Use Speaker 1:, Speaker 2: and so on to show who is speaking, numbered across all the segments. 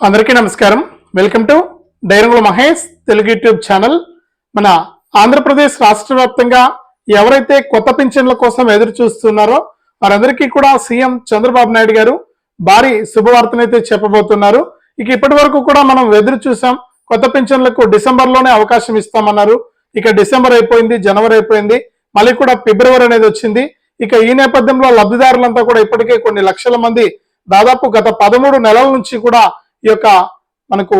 Speaker 1: అందరికీ నమస్కారం. Welcome to Dairangula Mahesh Telugu YouTube channel. మన ఆంధ్రప్రదేశ్ రాష్ట్ర వ్యాప్తంగా ఎవరైతే కొత్త పింఛన్ల కోసం ఎదురు చూస్తున్నారో వారందరికీ కూడా సీఎం చంద్రబాబు నాయుడు గారు భారీ శుభవార్తనైతే చెప్పబోతున్నారు. ఇక ఇప్పటి వరకు కూడా మనం ఎదురు చూసాం కొత్త పింఛన్లకు డిసెంబర్లోనే అవకాశం ఇస్తామన్నారు. ఇక డిసెంబర్ అయిపోయింది జనవరి అయిపోయింది మళ్ళీ కూడా ఫిబ్రవరి అనేది వచ్చింది. ఇక ఈ నేపథ్యంలో లబ్ధిదారులంతా కూడా ఇప్పటికే కొన్ని లక్షల మంది దాదాపు గత పదమూడు నెలల నుంచి కూడా ఈ యొక్క మనకు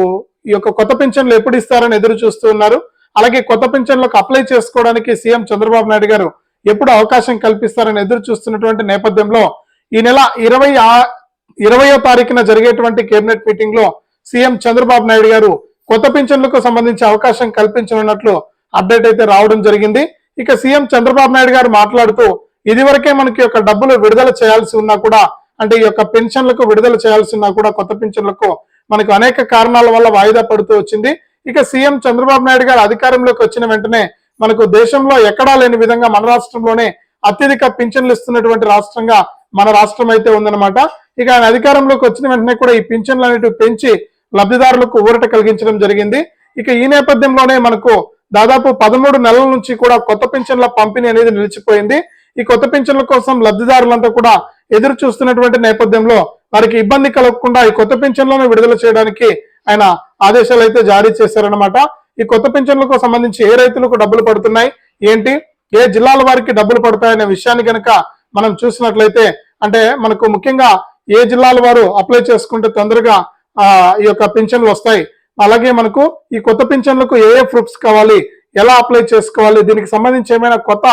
Speaker 1: ఈ యొక్క కొత్త పింఛన్లు ఎప్పుడు ఇస్తారని ఎదురు చూస్తూ ఉన్నారు. అలాగే కొత్త పెన్షన్లకు అప్లై చేసుకోవడానికి సీఎం చంద్రబాబు నాయుడు గారు ఎప్పుడు అవకాశం కల్పిస్తారని ఎదురు చూస్తున్నటువంటి నేపథ్యంలో ఈ నెల ఇరవై ఇరవయో తారీఖున జరిగేటువంటి కేబినెట్ మీటింగ్లో సీఎం చంద్రబాబు నాయుడు గారు కొత్త పెన్షన్లకు సంబంధించి అవకాశం కల్పించనున్నట్లు అప్డేట్ అయితే రావడం జరిగింది. ఇక సీఎం చంద్రబాబు నాయుడు గారు మాట్లాడుతూ ఇదివరకే మనకి యొక్క డబ్బులు విడుదల చేయాల్సి ఉన్నా కూడా అంటే ఈ యొక్క పెన్షన్లకు విడుదల చేయాల్సి ఉన్నా కూడా కొత్త పెన్షన్లకు మనకు అనేక కారణాల వల్ల వాయిదా పడుతూ వచ్చింది. ఇక సీఎం చంద్రబాబు నాయుడు గారు అధికారంలోకి వచ్చిన వెంటనే మనకు దేశంలో ఎక్కడా లేని విధంగా మన రాష్ట్రంలోనే అత్యధిక పింఛన్లు ఇస్తున్నటువంటి రాష్ట్రంగా మన రాష్ట్రం అయితే ఉందన్నమాట. ఇక ఆయన అధికారంలోకి వచ్చిన వెంటనే కూడా ఈ పింఛన్లు అనేటివి పెంచి లబ్ధిదారులకు ఊరట కలిగించడం జరిగింది. ఇక ఈ నేపథ్యంలోనే మనకు దాదాపు పదమూడు నెలల నుంచి కూడా కొత్త పింఛన్ల పంపిణీ అనేది నిలిచిపోయింది. ఈ కొత్త పింఛన్ల కోసం లబ్ధిదారులంతా కూడా ఎదురు చూస్తున్నటువంటి నేపథ్యంలో వారికి ఇబ్బంది కలగకుండా ఈ కొత్త పెన్షన్లను విడుదల చేయడానికి ఆయన ఆదేశాలు అయితే జారీ చేశారనమాట ఈ కొత్త పెన్షన్లకు సంబంధించి ఏ రైతులకు డబ్బులు పడుతున్నాయి? ఏంటి? ఏ జిల్లాల వారికి డబ్బులు పడతాయనే విషయాన్ని కనుక మనం చూసినట్లయితే అంటే మనకు ముఖ్యంగా ఏ జిల్లాల వారు అప్లై చేసుకుంటే తొందరగా ఈ యొక్క పింఛన్లు వస్తాయి. అలాగే మనకు ఈ కొత్త పింఛన్లకు ఏ ఏ ప్రూఫ్స్ కావాలి? ఎలా అప్లై చేసుకోవాలి? దీనికి సంబంధించి ఏమైనా కొత్త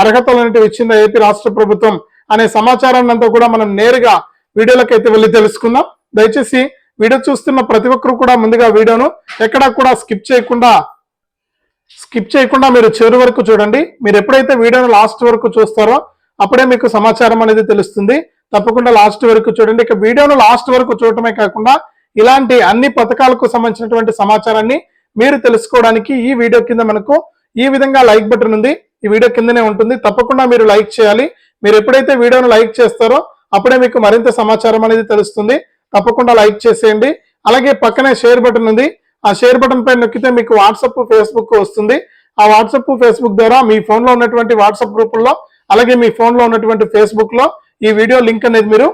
Speaker 1: అర్హతలు అనేవి ఇచ్చిందా ఏపీ రాష్ట్ర ప్రభుత్వం? అనే సమాచారాన్ని అంతా కూడా మనం నేరుగా వీడియోలకు అయితే వెళ్ళి తెలుసుకుందాం. దయచేసి వీడియో చూస్తున్న ప్రతి ఒక్కరు కూడా ముందుగా వీడియోను ఎక్కడా కూడా స్కిప్ చేయకుండా స్కిప్ చేయకుండా మీరు చివరి వరకు చూడండి. మీరు ఎప్పుడైతే వీడియోను లాస్ట్ వరకు చూస్తారో అప్పుడే మీకు సమాచారం అనేది తెలుస్తుంది. తప్పకుండా లాస్ట్ వరకు చూడండి. ఇక వీడియోను లాస్ట్ వరకు చూడటమే కాకుండా ఇలాంటి అన్ని పథకాలకు సంబంధించినటువంటి సమాచారాన్ని మీరు తెలుసుకోవడానికి ఈ వీడియో కింద మనకు ఈ విధంగా లైక్ బటన్ ఉంది. ఈ వీడియో కిందనే ఉంటుంది. తప్పకుండా మీరు లైక్ చేయాలి. మీరు ఎప్పుడైతే వీడియోను లైక్ చేస్తారో అప్పుడే మీకు మరింత సమాచారం అనేది తెలుస్తుంది. తప్పకుండా లైక్ చేసేయండి. అలాగే పక్కనే షేర్ బటన్ ఉంది. ఆ షేర్ బటన్ పై నొక్కితే మీకు వాట్సప్ ఫేస్బుక్ వస్తుంది. ఆ వాట్సాప్ ఫేస్బుక్ ద్వారా మీ ఫోన్లో ఉన్నటువంటి వాట్సాప్ గ్రూపుల్లో అలాగే మీ ఫోన్లో ఉన్నటువంటి ఫేస్బుక్లో ఈ వీడియో లింక్ అనేది మీరు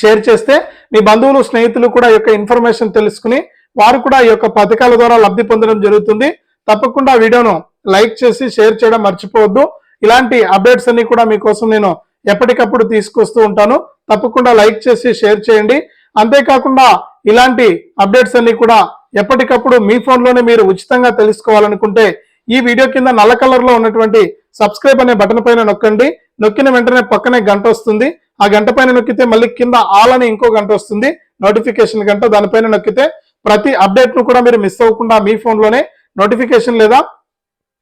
Speaker 1: షేర్ చేస్తే మీ బంధువులు స్నేహితులు కూడా ఈ యొక్క ఇన్ఫర్మేషన్ తెలుసుకుని వారు కూడా ఈ యొక్క పథకాల ద్వారా లబ్ధి పొందడం జరుగుతుంది. తప్పకుండా వీడియోను లైక్ చేసి షేర్ చేయడం మర్చిపోవద్దు. ఇలాంటి అప్డేట్స్ అన్ని కూడా మీకోసం నేను ఎప్పటికప్పుడు తీసుకొస్తూ ఉంటాను. తప్పకుండా లైక్ చేసి షేర్ చేయండి. అంతేకాకుండా ఇలాంటి అప్డేట్స్ అన్ని కూడా ఎప్పటికప్పుడు మీ ఫోన్లోనే మీరు ఉచితంగా తెలుసుకోవాలనుకుంటే ఈ వీడియో కింద నల్ల కలర్లో ఉన్నటువంటి సబ్స్క్రైబ్ అనే బటన్ పైన నొక్కండి. నొక్కిన వెంటనే పక్కనే గంట వస్తుంది. ఆ గంట పైన నొక్కితే మళ్ళీ కింద ఆల్ అని ఇంకో గంట వస్తుంది. నోటిఫికేషన్ గంట దానిపైన నొక్కితే ప్రతి అప్డేట్ను కూడా మీరు మిస్ అవ్వకుండా మీ ఫోన్లోనే నోటిఫికేషన్ లేదా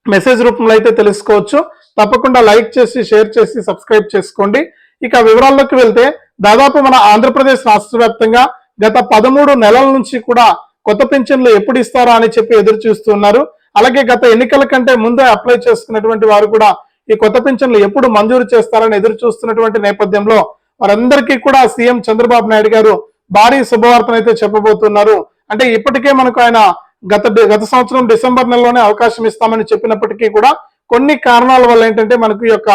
Speaker 1: మెసేజ్ రూపంలో అయితే తెలుసుకోవచ్చు. తప్పకుండా లైక్ చేసి షేర్ చేసి సబ్స్క్రైబ్ చేసుకోండి. ఇక వివరాల్లోకి వెళ్తే దాదాపు మన ఆంధ్రప్రదేశ్ రాష్ట్ర వ్యాప్తంగా గత పదమూడు నెలల నుంచి కూడా కొత్త పెన్షన్లు ఎప్పుడు ఇస్తారా అని చెప్పి ఎదురు చూస్తున్నారు అలాగే గత ఎన్నికల కంటే ముందే అప్లై చేసుకున్నటువంటి వారు కూడా ఈ కొత్త పెన్షన్లు ఎప్పుడు మంజూరు చేస్తారని ఎదురు చూస్తున్నటువంటి నేపథ్యంలో వారందరికీ కూడా సీఎం చంద్రబాబు నాయుడు గారు భారీ శుభవార్తను అయితే చెప్పబోతున్నారు. అంటే ఇప్పటికే మనకు ఆయన గత గత సంవత్సరం డిసెంబర్ నెలలోనే అవకాశం ఇస్తామని చెప్పినప్పటికీ కూడా కొన్ని కారణాల వల్ల ఏంటంటే మనకు ఈ యొక్క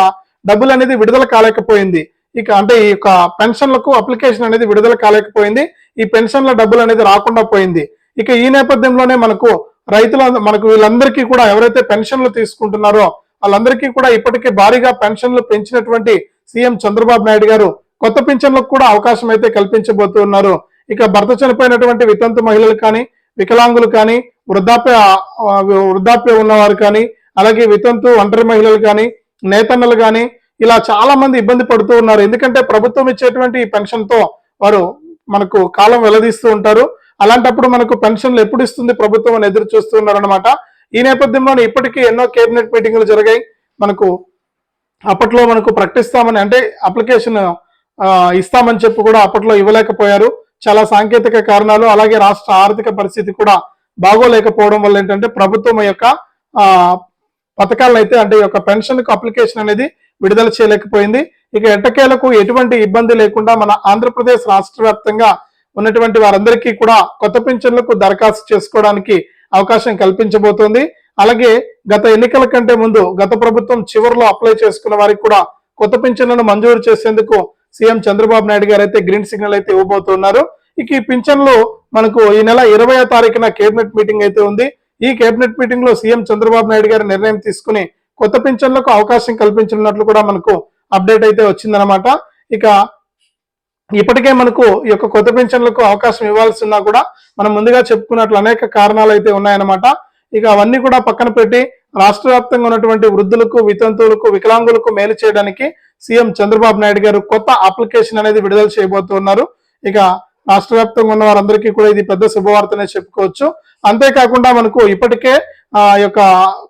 Speaker 1: డబ్బులు అనేది విడుదల కాలేకపోయింది. ఇక అంటే ఈ యొక్క పెన్షన్లకు అప్లికేషన్ అనేది విడుదల కాలేకపోయింది. ఈ పెన్షన్ల డబ్బులు అనేది రాకుండా పోయింది. ఇక ఈ నేపథ్యంలోనే మనకు రైతుల మనకు వీళ్ళందరికీ కూడా ఎవరైతే పెన్షన్లు తీసుకుంటున్నారో వాళ్ళందరికీ కూడా ఇప్పటికే భారీగా పెన్షన్లు పెంచినటువంటి సీఎం చంద్రబాబు నాయుడు గారు కొత్త పింఛన్లకు కూడా అవకాశం అయితే కల్పించబోతున్నారు. ఇక భర్త చనిపోయినటువంటి వితంతు మహిళలు కానీ వికలాంగులు కానీ వృద్ధాప్య వృద్ధాప్య ఉన్నవారు కానీ అలాగే వితంతు ఒంటరి మహిళలు కానీ నేతన్నలు కానీ ఇలా చాలా మంది ఇబ్బంది పడుతూ ఉన్నారు. ఎందుకంటే ప్రభుత్వం ఇచ్చేటువంటి పెన్షన్తో వారు మనకు కాలం వెల్లదీస్తూ ఉంటారు. అలాంటప్పుడు మనకు పెన్షన్లు ఎప్పుడు ఇస్తుంది ప్రభుత్వం అని ఎదురు చూస్తూ ఉన్నారనమాట ఈ నేపథ్యంలోనే ఇప్పటికీ ఎన్నో కేబినెట్ మీటింగ్లు జరిగాయి. మనకు అప్పట్లో మనకు ప్రకటిస్తామని అంటే అప్లికేషన్ ఇస్తామని చెప్పి కూడా అప్పట్లో ఇవ్వలేకపోయారు. చాలా సాంకేతిక కారణాలు అలాగే రాష్ట్ర ఆర్థిక పరిస్థితి కూడా బాగోలేకపోవడం వల్ల ఏంటంటే ప్రభుత్వం యొక్క పథకాలను అయితే అంటే ఈ యొక్క పెన్షన్కు అప్లికేషన్ అనేది విడుదల చేయలేకపోయింది. ఇక ఎట్టకేలకు ఎటువంటి ఇబ్బంది లేకుండా మన ఆంధ్రప్రదేశ్ రాష్ట్ర వ్యాప్తంగా ఉన్నటువంటి వారందరికీ కూడా కొత్త పెన్షన్లకు దరఖాస్తు చేసుకోవడానికి అవకాశం కల్పించబోతోంది. అలాగే గత ఎన్నికల కంటే ముందు గత ప్రభుత్వం చివరిలో అప్లై చేసుకున్న వారికి కూడా కొత్త పింఛన్లను మంజూరు చేసేందుకు సీఎం చంద్రబాబు నాయుడు గారు అయితే గ్రీన్ సిగ్నల్ అయితే ఇవ్వబోతున్నారు. ఇక ఈ పింఛన్లు మనకు ఈ నెల ఇరవై తారీఖున కేబినెట్ మీటింగ్ అయితే ఉంది. ఈ కేబినెట్ మీటింగ్లో సీఎం చంద్రబాబు నాయుడు గారు నిర్ణయం తీసుకుని కొత్త పింఛన్లకు అవకాశం కల్పించనున్నట్లు కూడా మనకు అప్డేట్ అయితే వచ్చిందనమాట ఇక ఇప్పటికే మనకు ఈ యొక్క కొత్త పెన్షన్లకు అవకాశం ఇవ్వాల్సి ఉన్నా కూడా మనం ముందుగా చెప్పుకున్నట్లు అనేక కారణాలు అయితే ఉన్నాయన్నమాట. ఇక అవన్నీ కూడా పక్కన పెట్టి రాష్ట్ర వ్యాప్తంగా ఉన్నటువంటి వృద్ధులకు వితంతువులకు వికలాంగులకు మేలు చేయడానికి సీఎం చంద్రబాబు నాయుడు గారు కొత్త అప్లికేషన్ అనేది విడుదల చేయబోతున్నారు. ఇక రాష్ట్ర వ్యాప్తంగా ఉన్న వారందరికీ కూడా ఇది పెద్ద శుభవార్తనే చెప్పుకోవచ్చు. అంతేకాకుండా మనకు ఇప్పటికే ఆ యొక్క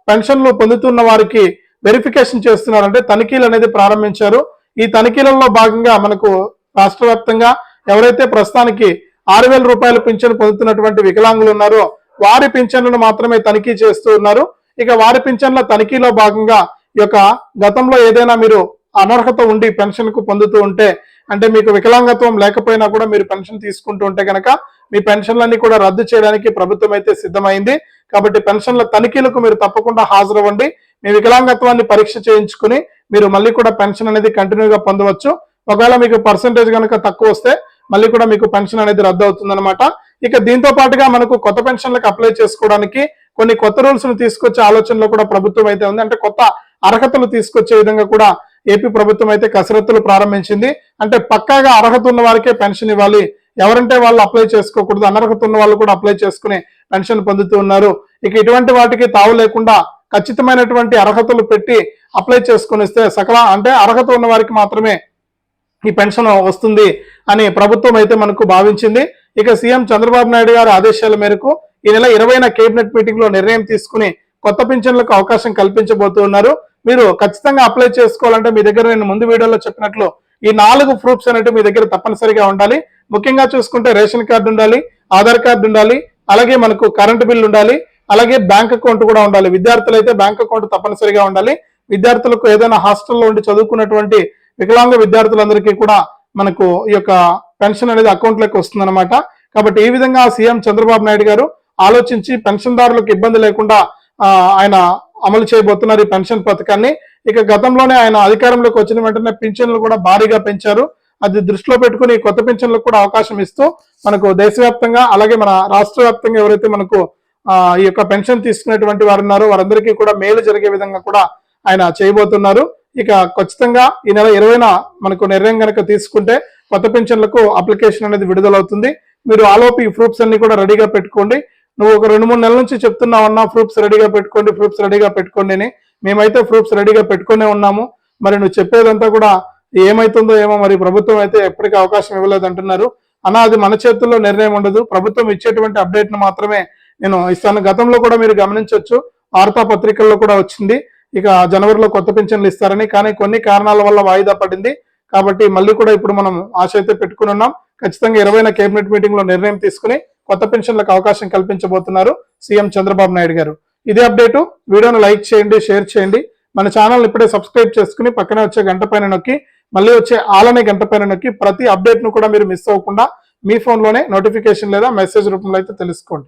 Speaker 1: పెన్షన్లు పొందుతున్న వారికి వెరిఫికేషన్ చేస్తున్నారంటే తనిఖీలు అనేది ప్రారంభించారు. ఈ తనిఖీలలో భాగంగా మనకు రాష్ట్ర వ్యాప్తంగా ఎవరైతే ప్రస్తుతానికి ఆరు వేల రూపాయల పింఛన్ పొందుతున్నటువంటి వికలాంగులు ఉన్నారో వారి పింఛన్లను మాత్రమే తనిఖీ చేస్తూ ఉన్నారు. ఇక వారి పింఛన్ల తనిఖీలో భాగంగా ఈ యొక్క గతంలో ఏదైనా మీరు అనర్హత ఉండి పెన్షన్కు పొందుతూ ఉంటే అంటే మీకు వికలాంగత్వం లేకపోయినా కూడా మీరు పెన్షన్ తీసుకుంటూ ఉంటే కనుక మీ పెన్షన్లన్నీ కూడా రద్దు చేయడానికి ప్రభుత్వం అయితే సిద్ధమైంది. కాబట్టి పెన్షన్ల తనిఖీలకు మీరు తప్పకుండా హాజరవ్వండి. మీ వికలాంగత్వాన్ని పరీక్ష చేయించుకుని మీరు మళ్ళీ కూడా పెన్షన్ అనేది కంటిన్యూగా పొందవచ్చు. ఒకవేళ మీకు పర్సంటేజ్ కనుక తక్కువ వస్తే మళ్ళీ కూడా మీకు పెన్షన్ అనేది రద్దు అవుతుందన్నమాట. ఇక దీంతో పాటుగా మనకు కొత్త పెన్షన్లకు అప్లై చేసుకోవడానికి కొన్ని కొత్త రూల్స్ను తీసుకొచ్చే ఆలోచనలో కూడా ప్రభుత్వం అయితే ఉంది. అంటే కొత్త అర్హతలు తీసుకొచ్చే విధంగా కూడా ఏపీ ప్రభుత్వం అయితే కసరత్తులు ప్రారంభించింది. అంటే పక్కాగా అర్హత ఉన్న వారికే పెన్షన్ ఇవ్వాలి. ఎవరంటే వాళ్ళు అప్లై చేసుకోకూడదు. అనర్హత ఉన్న వాళ్ళు కూడా అప్లై చేసుకుని పెన్షన్ పొందుతూ ఉన్నారు. ఇక ఇటువంటి వాటికి తావు లేకుండా ఖచ్చితమైనటువంటి అర్హతలు పెట్టి అప్లై చేసుకుని ఇస్తే సకల అంటే అర్హత ఉన్న వారికి మాత్రమే ఈ పెన్షన్ వస్తుంది అని ప్రభుత్వం అయితే మనకు భావించింది. ఇక సీఎం చంద్రబాబు నాయుడు గారి ఆదేశాల మేరకు ఈ నెల ఇరవైన కేబినెట్ మీటింగ్లో నిర్ణయం తీసుకుని కొత్త పింఛన్లకు అవకాశం కల్పించబోతున్నారు మీరు ఖచ్చితంగా అప్లై చేసుకోవాలంటే మీ దగ్గర నేను ముందు వీడియోలో చెప్పినట్లు ఈ నాలుగు ప్రూఫ్స్ అనేవి మీ దగ్గర తప్పనిసరిగా ఉండాలి. ముఖ్యంగా చూసుకుంటే రేషన్ కార్డు ఉండాలి ఆధార్ కార్డు ఉండాలి అలాగే మనకు కరెంటు బిల్ ఉండాలి అలాగే బ్యాంక్ అకౌంట్ కూడా ఉండాలి. విద్యార్థులు అయితే బ్యాంక్ అకౌంట్ తప్పనిసరిగా ఉండాలి. విద్యార్థులకు ఏదైనా హాస్టల్లో ఉండి చదువుకున్నటువంటి వికలాంగ విద్యార్థులందరికీ కూడా మనకు ఈ యొక్క పెన్షన్ అనేది అకౌంట్లోకి వస్తుందన్నమాట. కాబట్టి ఈ విధంగా సీఎం చంద్రబాబు నాయుడు గారు ఆలోచించి పెన్షన్దారులకు ఇబ్బంది లేకుండా ఆయన అమలు చేయబోతున్నారు ఈ పెన్షన్ పథకాన్ని. ఇక గతంలోనే ఆయన అధికారంలోకి వచ్చిన వెంటనే పింఛన్లు కూడా భారీగా పెంచారు. అది దృష్టిలో పెట్టుకుని కొత్త పింఛన్లకు కూడా అవకాశం ఇస్తూ మనకు దేశవ్యాప్తంగా అలాగే మన రాష్ట్ర వ్యాప్తంగా ఎవరైతే మనకు ఈ యొక్క పెన్షన్ తీసుకునేటువంటి వారు ఉన్నారో వారందరికీ కూడా మేలు జరిగే విధంగా కూడా ఆయన చేయబోతున్నారు. ఇక ఖచ్చితంగా ఈ నెల ఇరవైన మనకు నిర్ణయం కనుక తీసుకుంటే కొత్త పెన్షన్లకు అప్లికేషన్ అనేది విడుదలవుతుంది. మీరు ఆలోపు ఈ ప్రూఫ్స్ అన్ని కూడా రెడీగా పెట్టుకోండి. నువ్వు ఒక రెండు మూడు నెలల నుంచి చెప్తున్నావు అన్నా ప్రూఫ్స్ రెడీగా పెట్టుకోండి ప్రూఫ్స్ రెడీగా పెట్టుకోండి అని. మేమైతే ప్రూఫ్స్ రెడీగా పెట్టుకునే ఉన్నాము. మరి నువ్వు చెప్పేదంతా కూడా ఏమైతుందో ఏమో మరి ప్రభుత్వం అయితే ఎప్పటికీ అవకాశం ఇవ్వలేదు అంటున్నారు. అన్న అది మన చేతుల్లో నిర్ణయం ఉండదు. ప్రభుత్వం ఇచ్చేటువంటి అప్డేట్ను మాత్రమే నేను ఇస్తాను. గతంలో కూడా మీరు గమనించవచ్చు వార్తాపత్రికల్లో కూడా వచ్చింది. ఇక జనవరిలో కొత్త పింఛన్లు ఇస్తారని. కానీ కొన్ని కారణాల వల్ల వాయిదా పడింది. కాబట్టి మళ్ళీ కూడా ఇప్పుడు మనం ఆశ అయితే పెట్టుకుని ఉన్నాం. ఖచ్చితంగా ఇరవైన కేబినెట్ మీటింగ్లో నిర్ణయం తీసుకుని కొత్త పెన్షన్లకు అవకాశం కల్పించబోతున్నారు సీఎం చంద్రబాబు నాయుడు గారు. ఇదే అప్డేటు. వీడియోను లైక్ చేయండి షేర్ చేయండి. మన ఛానల్ ఇప్పుడే సబ్స్క్రైబ్ చేసుకుని పక్కనే వచ్చే గంట పైన నొక్కి మళ్ళీ వచ్చే ఆలనే గంట పైన నొక్కి ప్రతి అప్డేట్ను కూడా మీరు మిస్ అవ్వకుండా మీ ఫోన్లోనే నోటిఫికేషన్ లేదా మెసేజ్ రూపంలో అయితే తెలుసుకోండి.